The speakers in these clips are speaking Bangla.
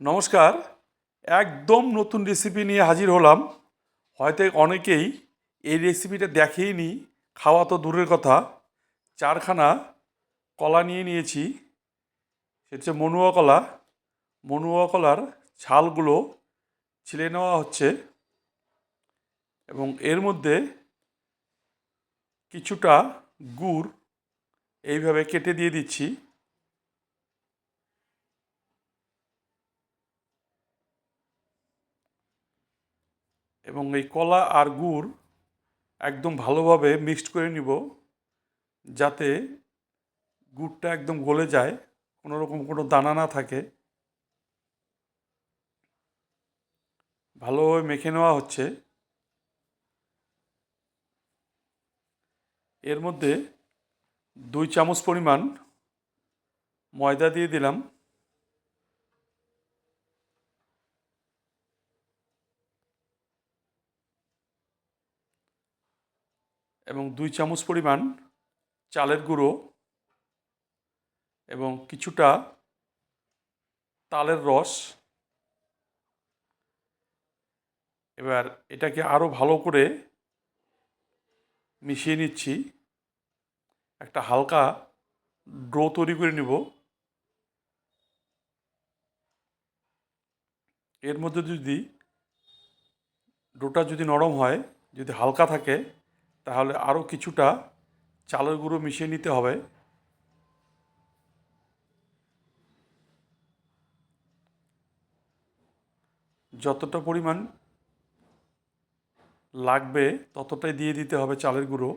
নমস্কার। একদম নতুন রেসিপি নিয়ে হাজির হলাম। হয়তো অনেকেই এই রেসিপিটা দেখেইনি, খাওয়া তো দূরের কথা। চারখানা কলা নিয়ে নিয়েছি। হচ্ছে মনুয়া কলা। মনুয়া কলার ছালগুলো ছিলে নেওয়া হচ্ছে এবং এর মধ্যে কিছুটা গুড় এইভাবে কেটে দিয়ে দিচ্ছি। এবং এই কলা আর গুড় একদম ভালোভাবে মিক্সড করে নিব যাতে গুড়টা একদম গলে যায়, কোনো রকম কোনো দানা না থাকে। ভালোভাবে মেখে নেওয়া হচ্ছে। এর মধ্যে দুই চামচ পরিমাণ ময়দা দিয়ে দিলাম। এবং দুই চামচ পরিমাণ চালের গুঁড়ো এবং কিছুটা তালের রস। এবার এটাকে আরও ভালো করে মিশিয়ে নিচ্ছি। একটা হালকা ড্রো তৈরি করে নিব। এর মধ্যে যদি ডোটা যদি নরম হয়, যদি হালকা থাকে তাহলে আরও কিছুটা চালের গুঁড়ো মিশিয়ে নিতে হবে। যতটা পরিমাণ লাগবে ততটাই দিয়ে দিতে হবে চালের গুঁড়ো।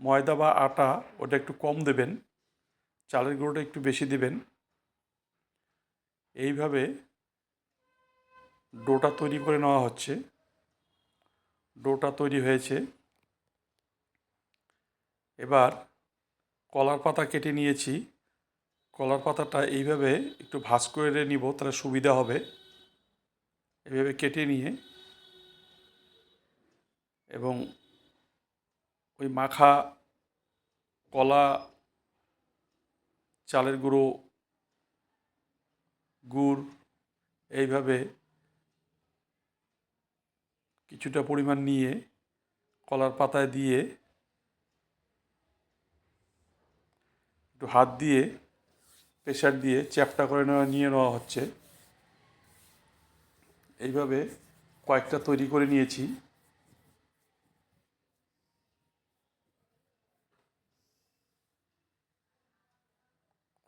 ময়দা বা আটা ওটা একটু কম দেবেন, চালের গুঁড়োটা একটু বেশি দেবেন। এইভাবে ডোটা তৈরি করে নেওয়া হচ্ছে। ডোটা তৈরি হয়েছে। এবার কলার পাতা কেটে নিয়েছি। কলার পাতাটা এইভাবে একটু ভাজ করে নিব, তাহলে সুবিধা হবে। এইভাবে কেটে নিয়ে এবং ওই মাখা কলা চালের গুঁড়ো, গুড় এইভাবে কিছুটা পরিমাণ নিয়ে কলার পাতায় দিয়ে একটু হাত দিয়ে প্রেশার দিয়ে চ্যাপটা করে নেওয়া, নিয়ে নেওয়া হচ্ছে। এইভাবে কয়েকটা তৈরি করে নিয়েছি।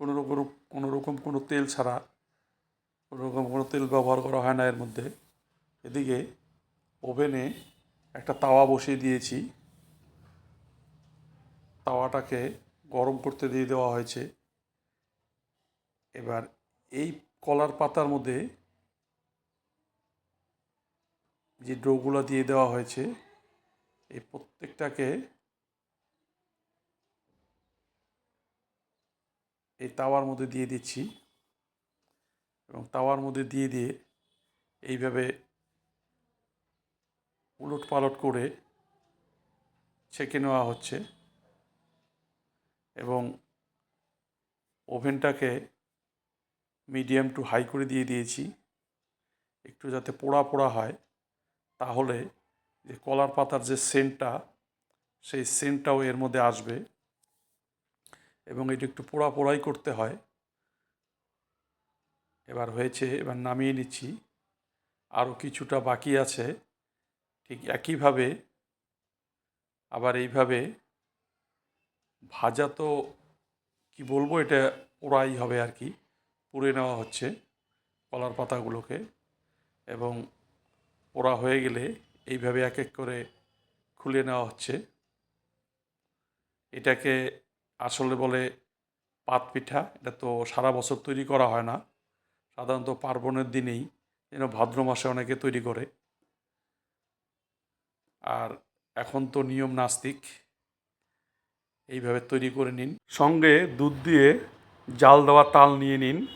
কোনো রকম কোনো রকম কোনো তেল ছাড়া, কোনো রকম কোনো তেল ব্যবহার করা হয় না এর মধ্যে। এদিকে ওভেনে একটা তাওয়া বসিয়ে দিয়েছি। তাওয়াটাকে গরম করতে দিয়ে দেওয়া হয়েছে। এবার এই কলার পাতার মধ্যে যে ডোগুলো দিয়ে দেওয়া হয়েছে, এই প্রত্যেকটাকে এই তাওয়ার মধ্যে দিয়ে দিচ্ছি। এবং তাওয়ার মধ্যে দিয়ে দিয়ে এইভাবে উলট পালট করে ছেঁকে নেওয়া হচ্ছে এবং ওভেনটাকে মিডিয়াম টু হাই করে দিয়ে দিয়েছি। একটু যাতে পোড়া পোড়া হয়, তাহলে যে কলার পাতার যে সেন্টটা, সেই সেন্টটাও এর মধ্যে আসবে এবং এটা একটু পোড়া পোড়াই করতে হয়। এবার হয়েছে, এবার নামিয়ে নিচ্ছি। আরও কিছুটা বাকি আছে। ঠিক একইভাবে আবার এইভাবে ভাজা তো কি বলব, এটা পোড়াই হবে আর কি, পুড়ে নেওয়া হচ্ছে কলার পাতাগুলোকে এবং পোড়া হয়ে গেলে এইভাবে এক এক করে খুলে নেওয়া হচ্ছে। এটাকে আসলে বলে পাত পিঠা, এটা তো সারা বছর তৈরি করা হয় না, সাধারণত পার্বণের দিনেই, যেন ভাদ্র মাসে অনেকে তৈরি করে। আর এখন তো নিয়ম নাস্তিক। এইভাবে তৈরি করে নিন। সঙ্গে দুধ দিয়ে জাল দেওয়া তাল নিয়ে নিন।